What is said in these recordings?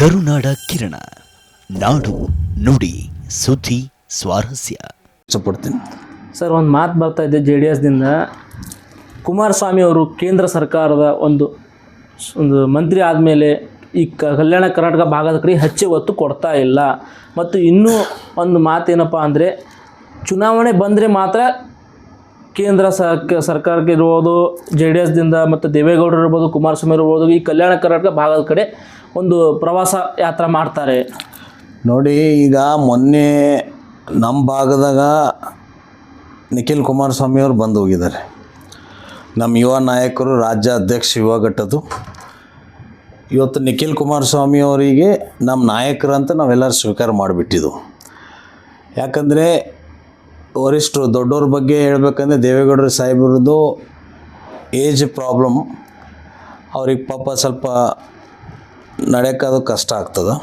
ಕರುನಾಡ ಕಿರಣ. ನಾಡು ನುಡಿ ಸುದ್ದಿ ಸ್ವಾರಸ್ಯ. ಇಷ್ಟಪಡ್ತೀನಿ. ಸರ್ ಒಂದು ಮಾತು ಬರ್ತಾ ಇದೆ ಜೆ ಡಿ ಎಸ್ದಿಂದ. ಕುಮಾರಸ್ವಾಮಿ ಅವರು ಕೇಂದ್ರ ಸರ್ಕಾರದ ಒಂದು ಒಂದು ಮಂತ್ರಿ ಆದಮೇಲೆ ಈ ಕ ಕಲ್ಯಾಣ ಕರ್ನಾಟಕ ಭಾಗದ ಕಡೆ ಹೆಚ್ಚು ಒತ್ತು ಕೊಡ್ತಾ ಇಲ್ಲ. ಮತ್ತು ಇನ್ನೂ ಒಂದು ಮಾತೇನಪ್ಪ ಅಂದರೆ ಚುನಾವಣೆ ಬಂದರೆ ಮಾತ್ರ ಕೇಂದ್ರ ಸರ್ಕ ಸರ್ಕಾರಕ್ಕೆ ಇರ್ಬೋದು ಜೆ ಡಿ ಎಸ್ದಿಂದ ಮತ್ತು ದೇವೇಗೌಡರು ಇರ್ಬೋದು, ಕುಮಾರಸ್ವಾಮಿ ಇರ್ಬೋದು, ಈ ಕಲ್ಯಾಣ ಕರ್ನಾಟಕ ಭಾಗದ ಕಡೆ ಒಂದು ಪ್ರವಾಸ ಯಾತ್ರೆ ಮಾಡ್ತಾರೆ. ನೋಡಿ, ಈಗ ಮೊನ್ನೆ ನಮ್ಮ ಭಾಗದಾಗ ನಿಖಿಲ್ ಕುಮಾರಸ್ವಾಮಿ ಅವರು ಬಂದು ಹೋಗಿದ್ದಾರೆ. ನಮ್ಮ ಯುವ ನಾಯಕರು ರಾಜ್ಯ ಅಧ್ಯಕ್ಷ ಯುವ ಘಟ್ಟದ್ದು ಇವತ್ತು ನಿಖಿಲ್ ಕುಮಾರಸ್ವಾಮಿ ಅವರಿಗೆ ನಮ್ಮ ನಾಯಕರಂತ ನಾವೆಲ್ಲರೂ ಸ್ವೀಕಾರ ಮಾಡಿಬಿಟ್ಟಿದ್ದು ಯಾಕಂದರೆ ವರಿಷ್ಠರು, ದೊಡ್ಡವ್ರ ಬಗ್ಗೆ ಹೇಳ್ಬೇಕಂದ್ರೆ ದೇವೇಗೌಡರು ಸಾಹೇಬ್ರದ್ದು ಏಜ್ ಪ್ರಾಬ್ಲಮ್. ಅವ್ರಿಗೆ ಪಾಪ ಸ್ವಲ್ಪ ನಡೆಯೋಕ್ಕದು ಕಷ್ಟ ಆಗ್ತದೆ.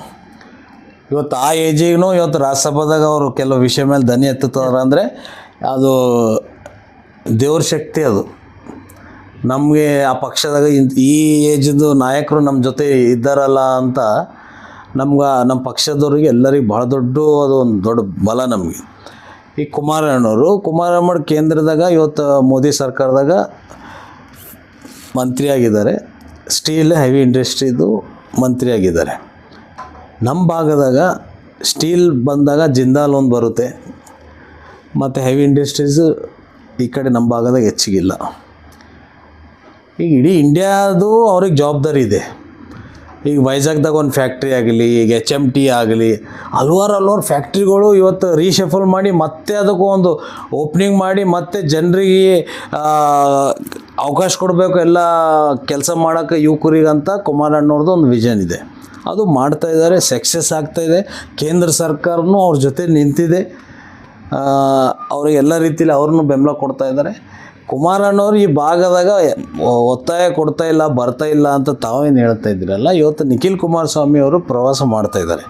ಇವತ್ತು ಆ ಏಜಿಗೂ ಇವತ್ತು ರಾಜ್ಯಸಭಾದಾಗ ಅವರು ಕೆಲವು ವಿಷಯ ಮೇಲೆ ದನಿ ಎತ್ತುತ್ತಾರ ಅಂದರೆ ಅದು ದೇವ್ರ ಶಕ್ತಿ ಅದು. ನಮಗೆ ಆ ಪಕ್ಷದಾಗ ಈ ಏಜ್ದು ನಾಯಕರು ನಮ್ಮ ಜೊತೆ ಇದ್ದಾರಲ್ಲ ಅಂತ ನಮ್ಗೆ ನಮ್ಮ ಪಕ್ಷದವ್ರಿಗೆ ಎಲ್ಲರಿಗೆ ಭಾಳ ದೊಡ್ಡ ಅದು ಒಂದು ದೊಡ್ಡ ಬಲ ನಮಗೆ. ಈ ಕುಮಾರಣ್ಣವರು ಕುಮಾರಣ್ಣ ಕೇಂದ್ರದಾಗ ಇವತ್ತು ಮೋದಿ ಸರ್ಕಾರದಾಗ ಮಂತ್ರಿಯಾಗಿದ್ದಾರೆ. ಸ್ಟೀಲ್ ಹೆವಿ ಇಂಡಸ್ಟ್ರಿದು ಮಂತ್ರಿಯಾಗಿದ್ದಾರೆ. ನಮ್ಮ ಭಾಗದಾಗ ಸ್ಟೀಲ್ ಬಂದಾಗ ಜಿಂದಾಲ್ ಒಂದು ಬರುತ್ತೆ. ಮತ್ತು ಹೆವಿ ಇಂಡಸ್ಟ್ರೀಸ್ ಈ ಕಡೆ ನಮ್ಮ ಭಾಗದಾಗ ಹೆಚ್ಚಿಗಿಲ್ಲ. ಈಗ ಇಡೀ ಇಂಡಿಯಾದು ಅವ್ರಿಗೆ ಜವಾಬ್ದಾರಿ ಇದೆ. ಈಗ ವೈಜಾಗ್ದಾಗ ಒಂದು ಫ್ಯಾಕ್ಟ್ರಿ ಆಗಲಿ, ಈಗ ಎಚ್ ಎಂ ಟಿ ಆಗಲಿ, ಹಲ್ವಾರು ಹಲ್ವಾರು ಫ್ಯಾಕ್ಟ್ರಿಗಳು ಇವತ್ತು ರೀಶಫಲ್ ಮಾಡಿ ಮತ್ತೆ ಅದಕ್ಕೂ ಒಂದು ಓಪನಿಂಗ್ ಮಾಡಿ ಮತ್ತೆ ಜನರಿಗೆ ಅವಕಾಶ ಕೊಡಬೇಕು ಎಲ್ಲ ಕೆಲಸ ಮಾಡೋಕ್ಕೆ ಯುವಕರಿಗಂತ ಕುಮಾರಣ್ಣವ್ರದ್ದು ಒಂದು ವಿಷನ್ ಇದೆ. ಅದು ಮಾಡ್ತಾ ಇದ್ದಾರೆ ಸಕ್ಸಸ್ ಇದೆ. ಕೇಂದ್ರ ಸರ್ಕಾರನೂ ಅವ್ರ ಜೊತೆ ನಿಂತಿದೆ. ಅವ್ರಿಗೆ ಎಲ್ಲ ರೀತಿಯಲ್ಲಿ ಅವ್ರನ್ನೂ ಬೆಂಬಲ ಕೊಡ್ತಾ ಇದ್ದಾರೆ. ಕುಮಾರಣ್ಣವ್ರು ಈ ಭಾಗದಾಗ ಒತ್ತಾಯ ಕೊಡ್ತಾ ಇಲ್ಲ, ಬರ್ತಾ ಇಲ್ಲ ಅಂತ ತಾವೇನು ಹೇಳ್ತಾ ಇದ್ದೀರಲ್ಲ? ಇವತ್ತು ನಿಖಿಲ್ ಕುಮಾರಸ್ವಾಮಿ ಅವರು ಪ್ರವಾಸ ಮಾಡ್ತಾ ಇದ್ದಾರೆ.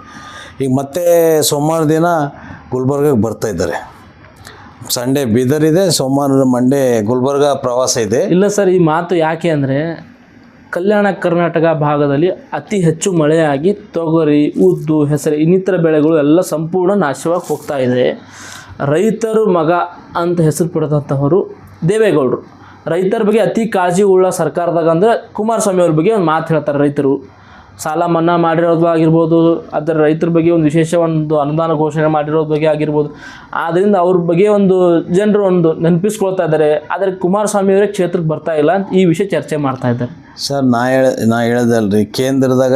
ಈಗ ಮತ್ತೆ ಸೋಮವಾರ ದಿನ ಗುಲ್ಬರ್ಗಕ್ಕೆ ಬರ್ತಾ ಇದ್ದಾರೆ. ಸಂಡೇ ಬೀದರ್ ಇದೆ ಸೋಮವಾರ ಮಂಡೇ ಗುಲ್ಬರ್ಗ ಪ್ರವಾಸ ಇದೆ. ಇಲ್ಲ ಸರ್, ಈ ಮಾತು ಯಾಕೆ ಅಂದರೆ, ಕಲ್ಯಾಣ ಕರ್ನಾಟಕ ಭಾಗದಲ್ಲಿ ಅತಿ ಹೆಚ್ಚು ಮಳೆಯಾಗಿ ತೊಗರಿ, ಉದ್ದು, ಹೆಸರು ಇನ್ನಿತರ ಬೆಳೆಗಳು ಎಲ್ಲ ಸಂಪೂರ್ಣ ನಾಶವಾಗಿ ಹೋಗ್ತಾ ಇದೆ. ರೈತರು ಮಗ ಅಂತ ಹೆಸರು ಪಡೆದಂಥವರು ದೇವೇಗೌಡರು. ರೈತರ ಬಗ್ಗೆ ಅತಿ ಕಾಳಜಿ ಉಳ್ಳ ಸರ್ಕಾರದಾಗ ಅಂದರೆ ಕುಮಾರಸ್ವಾಮಿ ಅವ್ರ ಬಗ್ಗೆ ಒಂದು ಮಾತು ಹೇಳ್ತಾರೆ ರೈತರು. ಸಾಲ ಮನ್ನಾ ಮಾಡಿರೋದು ಆಗಿರ್ಬೋದು, ಅದರ ರೈತರ ಬಗ್ಗೆ ಒಂದು ವಿಶೇಷ ಒಂದು ಅನುದಾನ ಘೋಷಣೆ ಮಾಡಿರೋದ್ರ ಬಗ್ಗೆ ಆಗಿರ್ಬೋದು. ಆದ್ದರಿಂದ ಅವ್ರ ಬಗ್ಗೆ ಒಂದು ಜನರು ಒಂದು ನೆನಪಿಸ್ಕೊಳ್ತಾ ಇದ್ದಾರೆ. ಆದರೆ ಕುಮಾರಸ್ವಾಮಿ ಅವರೇ ಕ್ಷೇತ್ರಕ್ಕೆ ಬರ್ತಾ ಇಲ್ಲ ಅಂತ ಈ ವಿಷಯ ಚರ್ಚೆ ಮಾಡ್ತಾ ಇದ್ದಾರೆ. ಸರ್, ನಾ ಹೇಳ, ನಾ ಹೇಳ್ದಲ್ರಿ, ಕೇಂದ್ರದಾಗ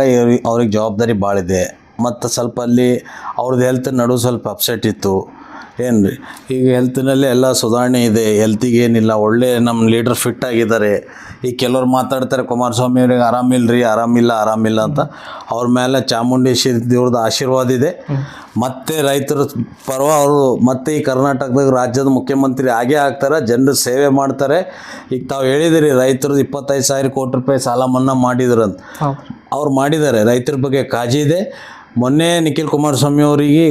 ಅವ್ರಿಗೆ ಜವಾಬ್ದಾರಿ ಭಾಳ ಇದೆ ಮತ್ತು ಸ್ವಲ್ಪ ಅಲ್ಲಿ ಅವ್ರದ್ದು ಹೆಲ್ತ್ ನಡು ಸ್ವಲ್ಪ ಅಪ್ಸೆಟ್ ಇತ್ತು. ಏನು ರೀ ಈಗ ಹೆಲ್ತ್ನಲ್ಲಿ ಎಲ್ಲ ಸುಧಾರಣೆ ಇದೆ. ಹೆಲ್ತಿಗೆ ಏನಿಲ್ಲ ಒಳ್ಳೆ ನಮ್ಮ ಲೀಡರ್ ಫಿಟ್ ಆಗಿದ್ದಾರೆ. ಈಗ ಕೆಲವ್ರು ಮಾತಾಡ್ತಾರೆ ಕುಮಾರಸ್ವಾಮಿ ಅವ್ರಿಗೆ ಆರಾಮಿಲ್ಲ ರೀ ಆರಾಮಿಲ್ಲ ಆರಾಮಿಲ್ಲ ಅಂತ. ಅವ್ರ ಮೇಲೆ ಚಾಮುಂಡೇಶ್ವರಿ ದೇವ್ರದ್ದು ಆಶೀರ್ವಾದ ಇದೆ. ಮತ್ತೆ ರೈತರ ಪರ್ವ ಅವರು ಮತ್ತೆ ಈ ಕರ್ನಾಟಕದಾಗ ರಾಜ್ಯದ ಮುಖ್ಯಮಂತ್ರಿ ಆಗೇ ಆಗ್ತಾರೆ. ಜನರು ಸೇವೆ ಮಾಡ್ತಾರೆ. ಈಗ ತಾವು ಹೇಳಿದಿರಿ ರೈತರದ್ದು ಇಪ್ಪತ್ತೈದು ಸಾವಿರ ಕೋಟಿ ರೂಪಾಯಿ ಸಾಲ ಮನ್ನಾ ಮಾಡಿದ್ರು ಅಂತ. ಅವ್ರು ಮಾಡಿದ್ದಾರೆ. ರೈತರ ಬಗ್ಗೆ ಕಾಜಿ ಇದೆ. ಮೊನ್ನೆ ನಿಖಿಲ್ ಕುಮಾರಸ್ವಾಮಿ ಅವರಿಗೆ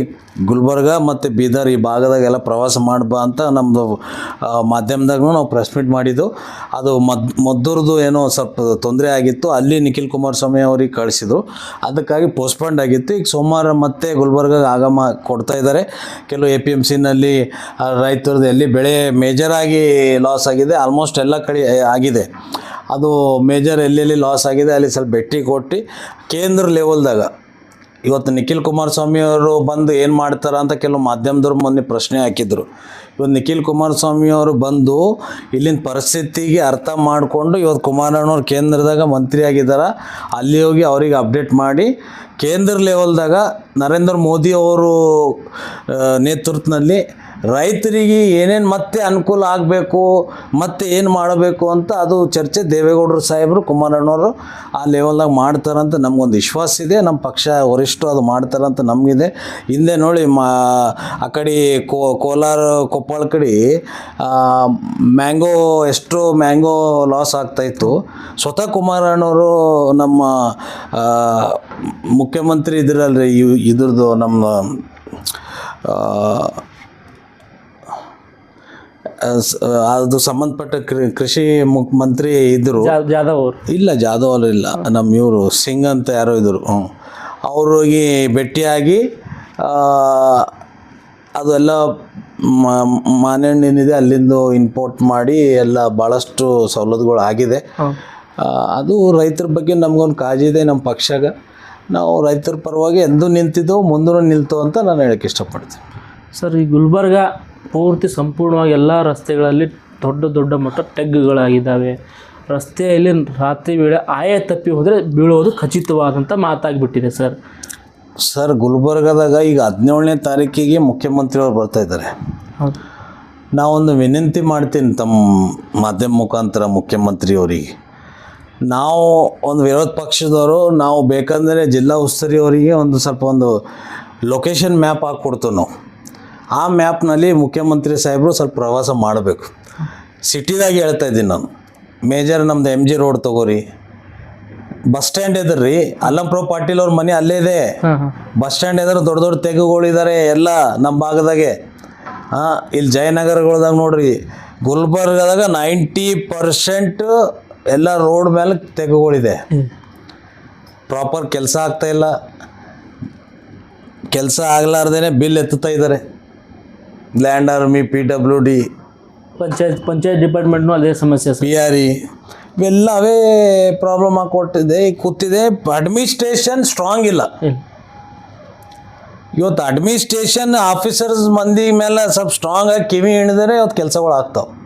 ಗುಲ್ಬರ್ಗ ಮತ್ತು ಬೀದರ್ ಈ ಭಾಗದಾಗೆಲ್ಲ ಪ್ರವಾಸ ಮಾಡ್ಬಾ ಅಂತ ನಮ್ಮದು ಮಾಧ್ಯಮದಾಗೂ ನಾವು ಪ್ರೆಸ್ ಮೀಟ್ ಮಾಡಿದ್ದು. ಅದು ಮದ್, ಮದ್ದೂರ್ದು ಏನೋ ಸ್ವಲ್ಪ ತೊಂದರೆ ಆಗಿತ್ತು, ಅಲ್ಲಿ ನಿಖಿಲ್ ಕುಮಾರಸ್ವಾಮಿ ಅವ್ರಿಗೆ ಕಳಿಸಿದ್ರು. ಅದಕ್ಕಾಗಿ ಪೋಸ್ಟ್ಪೋಂಡ್ ಆಗಿತ್ತು. ಈಗ ಸೋಮವಾರ ಮತ್ತೆ ಗುಲ್ಬರ್ಗಾಗೆ ಆಗಮ ಕೊಡ್ತಾ ಇದ್ದಾರೆ. ಕೆಲವು ಎ ಪಿ ಎಂ ಸಿನಲ್ಲಿ ರೈತರದ್ದು ಎಲ್ಲಿ ಬೆಳೆ ಮೇಜರಾಗಿ ಲಾಸ್ ಆಗಿದೆ ಆಲ್ಮೋಸ್ಟ್ ಎಲ್ಲ ಕಡೆ ಆಗಿದೆ. ಅದು ಮೇಜರ್ ಎಲ್ಲೆಲ್ಲಿ ಲಾಸ್ ಆಗಿದೆ, ಅಲ್ಲಿ ಸ್ವಲ್ಪ ಭೇಟಿ ಕೊಟ್ಟು, ಕೇಂದ್ರ ಲೆವೆಲ್ದಾಗ ಇವತ್ತು ನಿಖಿಲ್ ಕುಮಾರಸ್ವಾಮಿ ಅವರು ಬಂದು ಏನು ಮಾಡ್ತಾರ ಅಂತ ಕೆಲವು ಮಾಧ್ಯಮದವ್ರು ಮೊನ್ನೆ ಪ್ರಶ್ನೆ ಹಾಕಿದ್ರು. ಇವತ್ತು ನಿಖಿಲ್ ಕುಮಾರಸ್ವಾಮಿ ಅವರು ಬಂದು ಇಲ್ಲಿನ ಪರಿಸ್ಥಿತಿಗೆ ಅರ್ಥ ಮಾಡಿಕೊಂಡು ಇವತ್ತು ಕುಮಾರಣ್ಣವ್ರು ಕೇಂದ್ರದಾಗ ಮಂತ್ರಿ ಆಗಿದ್ದಾರೆ ಅಲ್ಲಿ ಹೋಗಿ ಅವರಿಗೆ ಅಪ್ಡೇಟ್ ಮಾಡಿ ಕೇಂದ್ರ ಲೆವೆಲ್ದಾಗ ನರೇಂದ್ರ ಮೋದಿ ಅವರು ನೇತೃತ್ವದಲ್ಲಿ ರೈತರಿಗೆ ಏನೇನು ಮತ್ತೆ ಅನುಕೂಲ ಆಗಬೇಕು, ಮತ್ತೆ ಏನು ಮಾಡಬೇಕು ಅಂತ ಅದು ಚರ್ಚೆ ದೇವೇಗೌಡರು ಸಾಹೇಬರು, ಕುಮಾರಣ್ಣವರು ಆ ಲೆವೆಲ್ದಾಗ ಮಾಡ್ತಾರಂತ ನಮಗೊಂದು ವಿಶ್ವಾಸ ಇದೆ. ನಮ್ಮ ಪಕ್ಷ ವರಿಷ್ಠ ಅದು ಮಾಡ್ತಾರಂತ ನಮಗಿದೆ. ಹಿಂದೆ ನೋಡಿ ಮಾ, ಆ ಕಡೆ ಕೋಲಾರ, ಕೊಪ್ಪಳ ಕಡೆ ಮ್ಯಾಂಗೋ, ಎಷ್ಟು ಮ್ಯಾಂಗೋ ಲಾಸ್ ಆಗ್ತಾಯಿತ್ತು ಸ್ವತಃ ಕುಮಾರಣ್ಣವರು ನಮ್ಮ ಮುಖ್ಯಮಂತ್ರಿ ಇದ್ರಲ್ರಿ ಇದ್ರದ್ದು ನಮ್ಮ ಅದು ಸಂಬಂಧಪಟ್ಟ ಕೃಷಿ ಮುಖ್ ಮಂತ್ರಿ ಇದ್ದರು ಜಾ- ಜಾಧವ್ ಅವರು. ಇಲ್ಲ ಜಾಧವ್ ಅವರು ಇಲ್ಲ. ನಮ್ಮ ಇವರು ಸಿಂಗ್ ಅಂತ ಯಾರೋ ಇದ್ರು. ಹ್ಞೂ ಅವ್ರಿಗೆ ಭೇಟಿಯಾಗಿ ಅದೆಲ್ಲ ಅದು ಏನಿದೆ ಅಲ್ಲಿಂದ ಇಂಪೋರ್ಟ್ ಮಾಡಿ ಎಲ್ಲ ಭಾಳಷ್ಟು ಸವಲತ್ತುಗಳು ಆಗಿದೆ. ಅದು ರೈತರ ಬಗ್ಗೆ ನಮಗೊಂದು ಕಾಳಜಿ ಇದೆ ನಮ್ಮ ಪಕ್ಷಾಗ. ನಾವು ರೈತರ ಪರವಾಗಿ ಎಂದೂ ನಿಂತಿದ್ದೋ ಮುಂದೂ ನಿಲ್ತು ಅಂತ ನಾನು ಹೇಳಕ್ಕೆ ಇಷ್ಟಪಡ್ತೀನಿ. ಸರ್ ಈ ಗುಲ್ಬರ್ಗ ಪೂರ್ತಿ ಸಂಪೂರ್ಣವಾಗಿ ಎಲ್ಲ ರಸ್ತೆಗಳಲ್ಲಿ ದೊಡ್ಡ ದೊಡ್ಡ ಮಟ್ಟ ಟೆಗ್ಗಳಾಗಿದ್ದಾವೆ ರಸ್ತೆಯಲ್ಲಿ ರಾತ್ರಿ ವೇಳೆ ಆಯ ತಪ್ಪಿ ಹೋದರೆ ಬೀಳೋದು ಖಚಿತವಾದಂಥ ಮಾತಾಗಿಬಿಟ್ಟಿದೆ ಸರ್. ಸರ್ ಗುಲ್ಬರ್ಗದಾಗ ಈಗ ಹದಿನೇಳನೇ ತಾರೀಕಿಗೆ ಮುಖ್ಯಮಂತ್ರಿಯವರು ಬರ್ತಾ ಇದ್ದಾರೆ. ನಾವೊಂದು ವಿನಂತಿ ಮಾಡ್ತೀನಿ ತಮ್ಮ ಮಾಧ್ಯಮ ಮುಖಾಂತರ ಮುಖ್ಯಮಂತ್ರಿಯವರಿಗೆ. ನಾವು ಒಂದು ವಿರೋಧ ಪಕ್ಷದವರು ನಾವು ಬೇಕಂದರೆ ಜಿಲ್ಲಾ ಉಸ್ತುವಾರಿ ಅವರಿಗೆ ಒಂದು ಸ್ವಲ್ಪ ಒಂದು ಲೊಕೇಶನ್ ಮ್ಯಾಪ್ ಹಾಕ್ಕೊಡ್ತೀವಿ ನಾವು. ಆ ಮ್ಯಾಪ್ನಲ್ಲಿ ಮುಖ್ಯಮಂತ್ರಿ ಸಾಹೇಬರು ಸ್ವಲ್ಪ ಪ್ರವಾಸ ಮಾಡಬೇಕು. ಸಿಟಿದಾಗ ಹೇಳ್ತಾ ಇದ್ದೀನಿ ನಾನು ಮೇಜರ್ ನಮ್ದು ಎಂ ಜಿ ರೋಡ್ ತಗೋರಿ. ಬಸ್ ಸ್ಟ್ಯಾಂಡ್ ಎದ್ರಿ ರೀ ಅಲ್ಲಂಪ್ರೋ ಪಾಟೀಲ್ ಅವ್ರ ಮನೆ ಅಲ್ಲೇ ಇದೆ. ಬಸ್ ಸ್ಟ್ಯಾಂಡ್ ಎದುರು ದೊಡ್ಡ ದೊಡ್ಡ ತೆಗುಗಳಿದ್ದಾರೆ ಎಲ್ಲ ನಮ್ಮ ಭಾಗದಾಗೆ. ಹಾಂ ಇಲ್ಲಿ ಜಯನಗರಗಳ್ದಾಗ ನೋಡ್ರಿ ಗುಲ್ಬರ್ಗದಾಗ ನೈಂಟಿ ಪರ್ಸೆಂಟ್ ಎಲ್ಲ ರೋಡ್ ಮೇಲೆ ತೆಗುಗಳಿದೆ ಪ್ರಾಪರ್ ಕೆಲಸ ಆಗ್ತಾ ಇಲ್ಲ. ಕೆಲಸ ಆಗ್ಲಾರ್ದೇನೆ ಬಿಲ್ ಎತ್ತುತ್ತಾ ಇದ್ದಾರೆ land army P W D panchayat panchayat ಡಿಪಾರ್ಟ್ಮೆಂಟ್ನು ಅದೇ ಸಮಸ್ಯೆ ಸರ್. ಪಿ ಆರ್ ಇ ಇವೆಲ್ಲ ಅವೇ ಪ್ರಾಬ್ಲಮ್ ಹಾಕ್ಕೊಟ್ಟಿದೆ ಈಗ ಕೂತಿದೆ ಅಡ್ಮಿನಿಸ್ಟ್ರೇಷನ್ ಸ್ಟ್ರಾಂಗ್ ಇಲ್ಲ. ಇಲ್ಲ. ಇವತ್ತು ಅಡ್ಮಿನಿಸ್ಟ್ರೇಷನ್ ಆಫೀಸರ್ಸ್ ಮಂದಿ ಮೇಲೆ ಸ್ವಲ್ಪ ಸ್ಟ್ರಾಂಗ್ ಆಗಿ ಕಿವಿ ಹಿಡಿದರೆ ಇವತ್ತು ಕೆಲಸಗಳು ಆಗ್ತಾವೆ.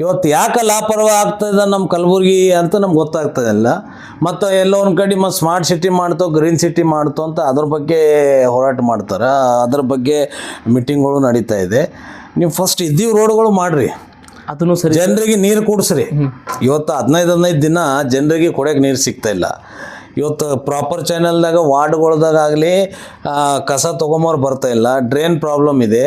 ಇವತ್ತು ಯಾಕೆ ಲಾಪರ್ವ ಆಗ್ತದೆ ನಮ್ಮ ಕಲಬುರ್ಗಿ ಅಂತ ನಮ್ಗೆ ಗೊತ್ತಾಗ್ತದಲ್ಲ ಮತ್ತು ಎಲ್ಲೋ ಒಂದು ಕಡೆ ಮತ್ತು ಸ್ಮಾರ್ಟ್ ಸಿಟಿ ಮಾಡ್ತೋ ಗ್ರೀನ್ ಸಿಟಿ ಮಾಡ್ತೋ ಅಂತ ಅದ್ರ ಬಗ್ಗೆ ಹೋರಾಟ ಮಾಡ್ತಾರೆ? ಅದ್ರ ಬಗ್ಗೆ ಮೀಟಿಂಗ್ಗಳು ನಡೀತಾ ಇದೆ. ನೀವು ಫಸ್ಟ್ ಇದ್ದೀವಿ ರೋಡ್ಗಳು ಮಾಡಿರಿ. ಅದನ್ನು ಸರಿ ಜನರಿಗೆ ನೀರು ಕುಡಿಸ್ರಿ. ಇವತ್ತು ಹದಿನೈದು ಹದಿನೈದು ದಿನ ಜನರಿಗೆ ಕೊಡೋಕೆ ನೀರು ಸಿಗ್ತಾ ಇಲ್ಲ. ಇವತ್ತು ಪ್ರಾಪರ್ ಚಾನಲ್ದಾಗ ವಾರ್ಡ್ಗಳ್ದಾಗಲಿ ಕಸ ತೊಗೊಂಬರ್ ಬರ್ತಾ ಇಲ್ಲ. ಡ್ರೈನ್ ಪ್ರಾಬ್ಲಮ್ ಇದೆ.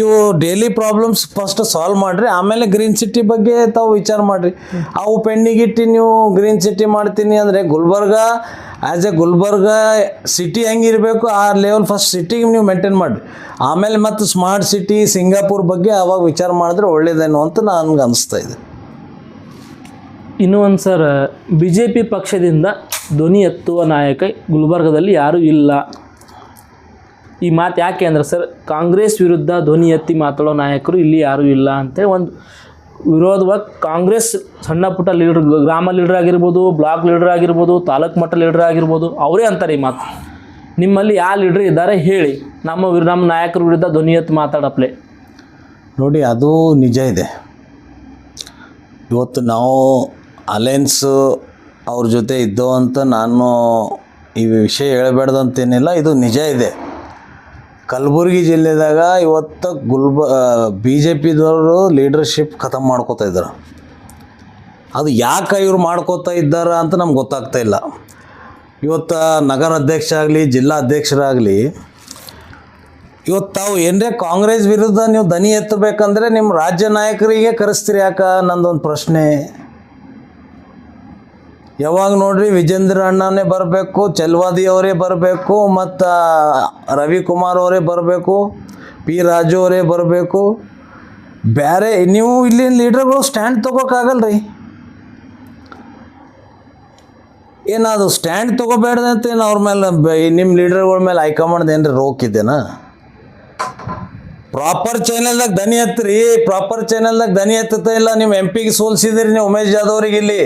ಇವು ಡೈಲಿ ಪ್ರಾಬ್ಲಮ್ಸ್ ಫಸ್ಟ್ ಸಾಲ್ವ್ ಮಾಡಿರಿ, ಆಮೇಲೆ ಗ್ರೀನ್ ಸಿಟಿ ಬಗ್ಗೆ ತಾವು ವಿಚಾರ ಮಾಡಿರಿ. ಅವು ಪೆಂಡಿಗಿಟ್ಟು ನೀವು ಗ್ರೀನ್ ಸಿಟಿ ಮಾಡ್ತೀನಿ ಅಂದರೆ Gulbarga as a Gulbarga city ಹೆಂಗಿರಬೇಕು ಆ ಲೆವೆಲ್ ಫಸ್ಟ್ ಸಿಟಿಗೆ ನೀವು ಮೇಂಟೈನ್ ಮಾಡಿರಿ. ಆಮೇಲೆ ಮತ್ತು ಸ್ಮಾರ್ಟ್ ಸಿಟಿ ಸಿಂಗಾಪುರ್ ಬಗ್ಗೆ ಅವಾಗ ವಿಚಾರ ಮಾಡಿದ್ರೆ ಒಳ್ಳೇದೇನೋ ಅಂತ ನನಗೆ ಅನಿಸ್ತಾ ಇದೆ. ಇನ್ನೂ ಒಂದು ಸರ್ ಬಿ ಜೆ ಪಿ ಪಕ್ಷದಿಂದ ಧ್ವನಿ ಎತ್ತುವ ನಾಯಕ ಗುಲ್ಬರ್ಗದಲ್ಲಿ ಯಾರೂ ಇಲ್ಲ. ಈ ಮಾತು ಯಾಕೆ ಅಂದರೆ, ಸರ್, ಕಾಂಗ್ರೆಸ್ ವಿರುದ್ಧ ಧ್ವನಿ ಎತ್ತಿ ಮಾತಾಡೋ ನಾಯಕರು ಇಲ್ಲಿ ಯಾರೂ ಇಲ್ಲ ಅಂತೇಳಿ ಒಂದು ವಿರೋಧವಾಗಿ ಕಾಂಗ್ರೆಸ್ ಸಣ್ಣ ಪುಟ್ಟ ಲೀಡರ್, ಗ್ರಾಮ ಲೀಡರ್ ಆಗಿರ್ಬೋದು, ಬ್ಲಾಕ್ ಲೀಡರ್ ಆಗಿರ್ಬೋದು, ತಾಲೂಕು ಮಟ್ಟ ಲೀಡರ್ ಆಗಿರ್ಬೋದು, ಅವರೇ ಅಂತಾರೆ ಈ ಮಾತು. ನಿಮ್ಮಲ್ಲಿ ಯಾವ ಲೀಡರ್ ಇದ್ದಾರೆ ಹೇಳಿ, ನಮ್ಮ ನಮ್ಮ ನಾಯಕರ ವಿರುದ್ಧ ಧ್ವನಿ ಎತ್ತಿ ಮಾತಾಡಪ್ಲೆ. ನೋಡಿ, ಅದು ನಿಜ ಇದೆ. ಇವತ್ತು ನಾವು ಅಲಯನ್ಸು ಅವ್ರ ಜೊತೆ ಇದ್ದೋ ಅಂತ ನಾನು ಈ ವಿಷಯ ಹೇಳಬೇಡ್ದು ಅಂತೇನಿಲ್ಲ, ಇದು ನಿಜ ಇದೆ. ಕಲಬುರಗಿ ಜಿಲ್ಲೆದಾಗ ಇವತ್ತು ಗುಲ್ಬ ಬಿ ಜೆ ಪಿದವರು ಲೀಡರ್ಶಿಪ್ ಖತಮ್ ಮಾಡ್ಕೋತಾ ಇದ್ದಾರೆ. ಅದು ಯಾಕೆ ಇವ್ರು ಮಾಡ್ಕೋತಾ ಇದ್ದಾರೆ ಅಂತ ನಮ್ಗೆ ಗೊತ್ತಾಗ್ತಾ ಇಲ್ಲ. ಇವತ್ತು ನಗರ ಅಧ್ಯಕ್ಷ ಆಗಲಿ ಜಿಲ್ಲಾ ಅಧ್ಯಕ್ಷರಾಗಲಿ ಇವತ್ತು ತಾವು ಏನರೇ ಕಾಂಗ್ರೆಸ್ ವಿರುದ್ಧ ನೀವು ದನಿ ಎತ್ತಬೇಕಂದ್ರೆ ನಿಮ್ಮ ರಾಜ್ಯ ನಾಯಕರಿಗೆ ಕರೆಸ್ತೀರಿ ಯಾಕೆ? ನಂದೊಂದು ಪ್ರಶ್ನೆ. ಯಾವಾಗ ನೋಡ್ರಿ ವಿಜೇಂದ್ರ ಅಣ್ಣನೇ ಬರಬೇಕು, ಚಲ್ವಾದಿ ಅವರೇ ಬರಬೇಕು, ಮತ್ತು ರವಿಕುಮಾರ್ ಅವರೇ ಬರಬೇಕು, ಪಿ ರಾಜು ಅವರೇ ಬರಬೇಕು. ಬೇರೆ ನೀವು ಇಲ್ಲಿನ ಲೀಡರ್ಗಳು ಸ್ಟ್ಯಾಂಡ್ ತೊಗೋಕ್ಕಾಗಲ್ಲ ರೀ ಏನದು ಸ್ಟ್ಯಾಂಡ್ ತೊಗೋಬೇಡ್ದಂತ ಏನು ಅವ್ರ ಮೇಲೆ ನಿಮ್ಮ ಲೀಡರ್ಗಳ ಮೇಲೆ ಹೈಕಮಾಂಡ್ ಏನ್ರಿ ರೋಕಿದ್ದೇನಾ ಪ್ರಾಪರ್ ಚಾನೆಲ್ದಾಗ ದನಿ ಹತ್ತಿರಿ ಪ್ರಾಪರ್ ಚಾನೆಲ್ದಾಗ ದನಿ ಎತ್ತುತ್ತಾ ಇಲ್ಲ? ನಿಮ್ಮ ಎಂ ಪಿಗೆ ಸೋಲ್ಸಿದಿರಿ ನೀವು ಉಮೇಶ್ ಜಾಧವ್ರಿಗೆ ಇಲ್ಲಿ.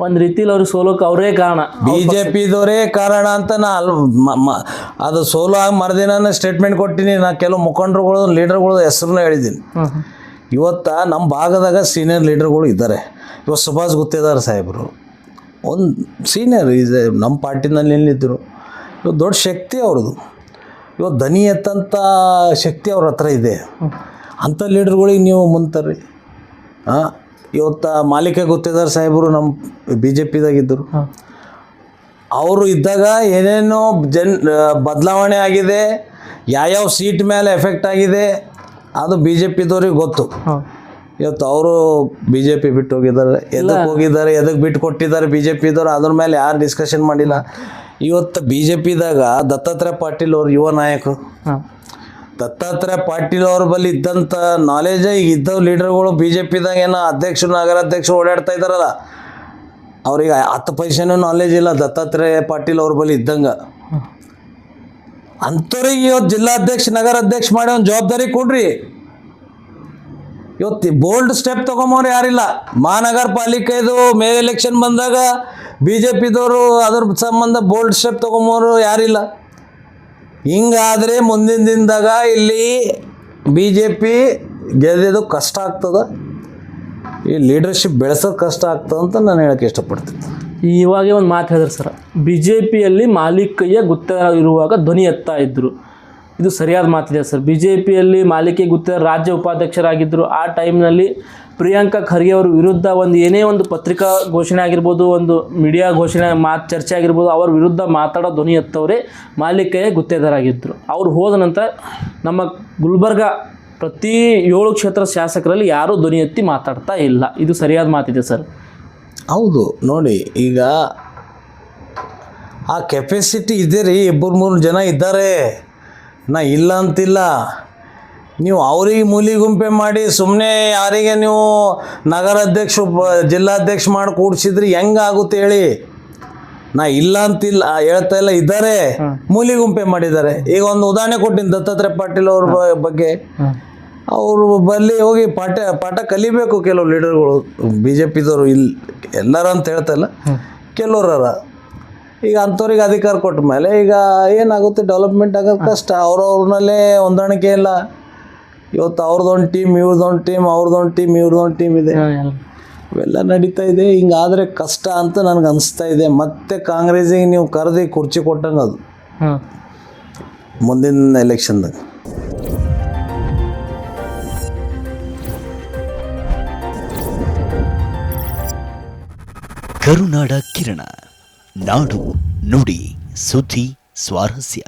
ಒಂದು ರೀತಿಲಿ ಅವ್ರಿಗೆ ಸೋಲೋಕೆ ಅವರೇ ಕಾರಣ. ಬಿ ಜೆ ಪಿದವರೇ ಕಾರಣ ಅಂತ ನಾ ಅಲ್ ಮ- ಮ- ಅದು ಸೋಲೋ ಆಗಿ ಮರದಿನ ಸ್ಟೇಟ್ಮೆಂಟ್ ಕೊಟ್ಟಿನಿ. ನಾ ಕೆಲವು ಮುಖಂಡರುಗಳು ಲೀಡರ್ಗಳು ಹೆಸರನ್ನ ಹೇಳಿದ್ದೀನಿ. ಇವತ್ತು ನಮ್ಮ ಭಾಗದಾಗ ಸೀನಿಯರ್ ಲೀಡರ್ಗಳು ಇದ್ದಾರೆ ಇವತ್ತು ಸುಭಾಷ್ ಗುತ್ತೇದಾರ್ ಸಾಹೇಬರು. ಒಂದು ಸೀನಿಯರ್ ಇದೆ ನಮ್ಮ ಪಾರ್ಟಿನಲ್ಲಿ ನಿಲ್ಲಿದ್ದರು ಇವತ್ತು ದೊಡ್ಡ ಶಕ್ತಿ ಅವ್ರದ್ದು ಇವತ್ತು ದನಿ ಎತ್ತಂಥ ಶಕ್ತಿ ಅವ್ರ ಹತ್ರ ಇದೆ. ಅಂಥ ಲೀಡರ್ಗಳಿಗೆ ನೀವು ಮುಂತರ್ರಿ. ಹಾಂ ಇವತ್ತು ಮಾಲೀಕ ಗುತ್ತೇದಾರ್ ಸಾಹೇಬರು ನಮ್ಮ ಬಿ ಜೆ ಪಿದಾಗಿದ್ದರು ಅವರು ಇದ್ದಾಗ ಏನೇನೋ ಜನ್ ಬದಲಾವಣೆ ಆಗಿದೆ ಯಾವ್ಯಾವ ಸೀಟ್ ಮೇಲೆ ಎಫೆಕ್ಟ್ ಆಗಿದೆ ಅದು ಬಿ ಜೆ ಪಿದವ್ರಿಗೆ ಗೊತ್ತು ಇವತ್ತು ಅವರು ಬಿ ಜೆ ಪಿ ಬಿಟ್ಟು ಹೋಗಿದ್ದಾರೆ ಎದಕ್ಕೆ ಹೋಗಿದ್ದಾರೆ ಎದಕ್ಕೆ ಬಿಟ್ಟು ಕೊಟ್ಟಿದ್ದಾರೆ ಬಿ ಜೆ ಪಿದವ್ರು ಅದ್ರ ಮೇಲೆ ಯಾರು ಡಿಸ್ಕಷನ್ ಮಾಡಿಲ್ಲ. ಇವತ್ತು ಬಿ ಜೆ ಪಿದಾಗ ದತ್ತಾತ್ರೇಯ ಪಾಟೀಲ್ ಅವರು ಯುವ ನಾಯಕರು. ದತ್ತಾತ್ರೇಯ ಪಾಟೀಲ್ ಅವ್ರ ಬಳಿ ಇದ್ದಂಥ ನಾಲೆಜ್ ಈಗ ಇದ್ದವು ಲೀಡರ್ಗಳು ಬಿ ಜೆ ಪಿದಾಗ ಏನೋ ಅಧ್ಯಕ್ಷರು, ನಗರಾಧ್ಯಕ್ಷರು ಓಡಾಡ್ತಾ ಇದ್ದಾರಲ್ಲ. ಅವ್ರಿಗೆ ಹತ್ತು ಪೈಸೆನೂ ನಾಲೆಜ್ ಇಲ್ಲ ದತ್ತಾತ್ರೇಯ ಪಾಟೀಲ್ ಅವ್ರ ಬಳಿ ಇದ್ದಂಗೆ. ಅಂಥವ್ರಿಗೆ ಇವತ್ತು ಜಿಲ್ಲಾಧ್ಯಕ್ಷ, ನಗರಾಧ್ಯಕ್ಷ ಮಾಡಿ ಒಂದು ಜವಾಬ್ದಾರಿ ಕೊಡ್ರಿ. ಇವತ್ತು ಬೋಲ್ಡ್ ಸ್ಟೆಪ್ ತೊಗೊಂಬೋರು ಯಾರಿಲ್ಲ. ಮಹಾನಗರ ಪಾಲಿಕೆದು ಮೇ ಎಲೆಕ್ಷನ್ ಬಂದಾಗ ಬಿ ಜೆ ಪಿದವರು ಅದ್ರ ಸಂಬಂಧ ಬೋಲ್ಡ್ ಸ್ಟೆಪ್ ತೊಗೊಂಬೋರು ಯಾರಿಲ್ಲ. ಹಿಂಗಾದರೆ ಮುಂದಿನ ದಿನದಾಗ ಇಲ್ಲಿ ಬಿ ಜೆ ಪಿ ಗೆದ್ದು ಕಷ್ಟ ಆಗ್ತದ. ಈ ಲೀಡರ್ಶಿಪ್ ಬೆಳೆಸೋದು ಕಷ್ಟ ಆಗ್ತದೆ ಅಂತ ನಾನು ಹೇಳಕ್ಕೆ ಇಷ್ಟಪಡ್ತೀನಿ. ಇವಾಗೆ ಒಂದು ಮಾತು ಹೇಳಿದ್ರು ಸರ್. ಬಿ ಜೆ ಪಿಯಲ್ಲಿ ಮಾಲೀಕಯ್ಯ ಗುತ್ತ ಇರುವಾಗ ಧ್ವನಿ ಎತ್ತಾ ಇದ್ದರು ಇದು ಸರಿಯಾದ ಮಾತಿದೆ ಸರ್. ಬಿ ಜೆ ಪಿಯಲ್ಲಿ ಮಾಲಿಕೆ ಗುತ್ತ ರಾಜ್ಯ ಉಪಾಧ್ಯಕ್ಷರಾಗಿದ್ದರು ಆ ಟೈಮ್ನಲ್ಲಿ ಪ್ರಿಯಾಂಕಾ ಖರ್ಗೆ ಅವರ ವಿರುದ್ಧ ಒಂದು ಏನೇ ಒಂದು ಪತ್ರಿಕಾ ಘೋಷಣೆ ಆಗಿರ್ಬೋದು, ಒಂದು ಮೀಡಿಯಾ ಘೋಷಣೆ ಮಾತು ಚರ್ಚೆ ಆಗಿರ್ಬೋದು, ಅವರ ವಿರುದ್ಧ ಮಾತಾಡೋ ಧ್ವನಿ ಎತ್ತವರೇ ಮಾಲಿಕೆಯ ಗುತ್ತೇದಾರಾಗಿದ್ದರು ಅವ್ರು ಹೋದ ನಂತರ ನಮ್ಮ ಗುಲ್ಬರ್ಗ ಪ್ರತಿ ಏಳು ಕ್ಷೇತ್ರ ಶಾಸಕರಲ್ಲಿ ಯಾರೂ ಧ್ವನಿ ಎತ್ತಿ ಮಾತಾಡ್ತಾ ಇಲ್ಲ. ಇದು ಸರಿಯಾದ ಮಾತಿದೆ ಸರ್. ಹೌದು. ನೋಡಿ, ಈಗ ಆ ಕೆಪಾಸಿಟಿ ಇದೆ ರೀ ಇಬ್ಬರು ಮೂರು ಜನ ಇದ್ದಾರೆ. ನಾ ಇಲ್ಲ ಅಂತಿಲ್ಲ ನೀವು ಅವ್ರಿಗೆ ಮೂಲಿ ಗುಂಪೆ ಮಾಡಿ ಸುಮ್ಮನೆ ಯಾರಿಗೆ ನೀವು ನಗರಾಧ್ಯಕ್ಷ ಜಿಲ್ಲಾಧ್ಯಕ್ಷ ಮಾಡಿ ಕೂಡಿಸಿದ್ರೆ ಹೆಂಗೆ ಆಗುತ್ತೆ ಹೇಳಿ. ನಾ ಇಲ್ಲ ಅಂತಿಲ್ಲ ಹೇಳ್ತಾ ಇಲ್ಲ ಇದ್ದಾರೆ. ಮೂಲಿ ಗುಂಪೆ ಮಾಡಿದ್ದಾರೆ. ಈಗ ಒಂದು ಉದಾಹರಣೆ ಕೊಟ್ಟಿನಿ ದತ್ತಾತ್ರೇಯ ಪಾಟೀಲ್ ಅವ್ರ ಬಗ್ಗೆ. ಅವರು ಬಲ್ಲಿ ಹೋಗಿ ಪಾಠ ಪಾಠ ಕಲಿಬೇಕು ಕೆಲವು ಲೀಡರ್ಗಳು ಬಿ ಜೆ ಪಿದವರು ಇಲ್ಲಿ ಎಲ್ಲರೂ ಅಂತ ಹೇಳ್ತಾ ಇಲ್ಲ. ಕೆಲವ್ರರ. ಈಗ ಅಂಥವ್ರಿಗೆ ಅಧಿಕಾರ ಕೊಟ್ಟ ಮೇಲೆ ಈಗ ಏನಾಗುತ್ತೆ? ಡೆವಲಪ್ಮೆಂಟ್ ಆಗೋದು ಕಷ್ಟ. ಅವ್ರವ್ರನ್ನಲ್ಲೇ ಹೊಂದಾಣಿಕೆ ಇಲ್ಲ. ಇವತ್ತು ಅವ್ರದ್ದೊಂದು ಟೀಮ್ ಇವ್ರದ್ದೊಂದು ಟೀಮ್ ಅವ್ರದ್ದೊಂದು ಟೀಮ್ ಇವ್ರದ್ದೊಂದು ಟೀಮ್ ಇದೆ. ಇವೆಲ್ಲ ನಡೀತಾ ಇದೆ. ಹಿಂಗಾದರೆ ಕಷ್ಟ ಅಂತ ನನಗೆ ಅನಿಸ್ತಾ ಇದೆ. ಮತ್ತೆ ಕಾಂಗ್ರೆಸಿಗೆ ನೀವು ಕರೆದು ಕುರ್ಚಿ ಕೊಟ್ಟಂಗೆ ಅದು. ಮುಂದಿನ ಎಲೆಕ್ಷನ್ದಾಗ ಕರುನಾಡ ಕಿರಣ. ನಾಡು ನುಡಿ ಸುದ್ದಿ ಸ್ವಾರಸ್ಯ.